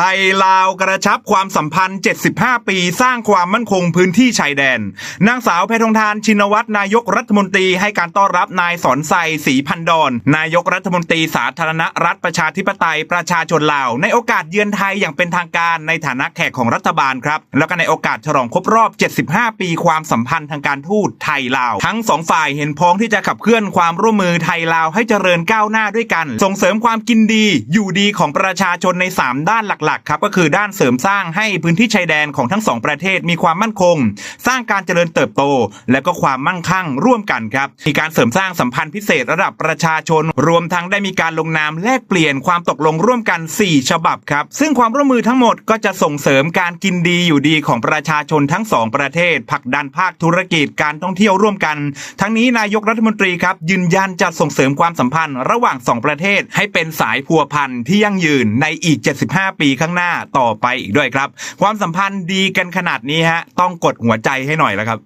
ทยลาวกระชับความสัมพันธ์ 75 ปี สร้างความมั่นคงพื้นที่ชายแดน นางสาวแพทองทานชินวัตรนายกรัฐมนตรีให้การต้อนรับนายสอนไซศรีพันดอนนายกรัฐมนตรีสาธารณรัฐประชาธิปไตยประชาชนลาว ในโอกาสเยือนไทยอย่างเป็นทางการในฐานะแขกของรัฐบาลครับแล้วก็ในโอกาสฉลองครบรอบ 75 ปีความสัมพันธ์ทางการทูตไทยลาวทั้งสองฝ่ายเห็นพ้องที่จะขับเคลื่อนความร่วมมือไทยลาวให้เจริญก้าวหน้าด้วยกัน ส่งเสริมความกินดี อยู่ดีของประชาชนใน 3 ด้านหลักๆครับก็คือด้านเสริมสร้างให้พื้นที่ชายแดนของทั้งสองประเทศมีความมั่นคง สร้างการเจริญเติบโต และก็ความมั่งคั่งร่วมกันครับมีการเสริมสร้างสัมพันธ์พิเศษระดับประชาชน รวมทั้งได้มีการลงนามแลกเปลี่ยนความตกลงร่วมกัน 4 ฉบับครับ ซึ่งความร่วมมือทั้งหมดก็จะส่งเสริมการกินดีอยู่ดีของประชาชนทั้งสองประเทศผลักดันภาคธุรกิจการท่องเที่ยวร่วมกัน ทั้งนี้นายกรัฐมนตรีครับ ยืนยันจะส่งเสริมความสัมพันธ์ระหว่างสองประเทศให้เป็นสายพัวพันที่ยั่งยืนในอีก 75ปีข้างหน้าต่อไปอีกด้วยครับ ความสัมพันธ์ดีกันขนาดนี้ฮะต้องกดหัวใจให้หน่อยแล้วครับ